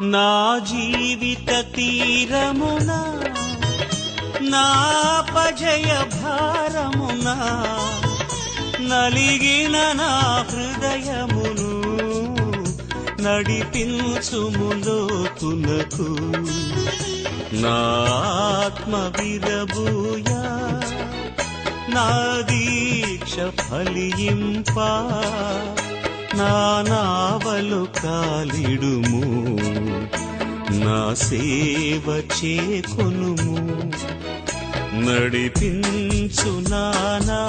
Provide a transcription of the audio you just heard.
నా జీవిత తీరమున నా పజయ భారమున నలిగిన నా హృదయమును నడిపించుములోతునకు నా ఆత్మ విరబూయా నా దీక్ష ఫలింప నా నావలు కాలిడుము. నా సేవ చేకొనుము. నడిపించు నా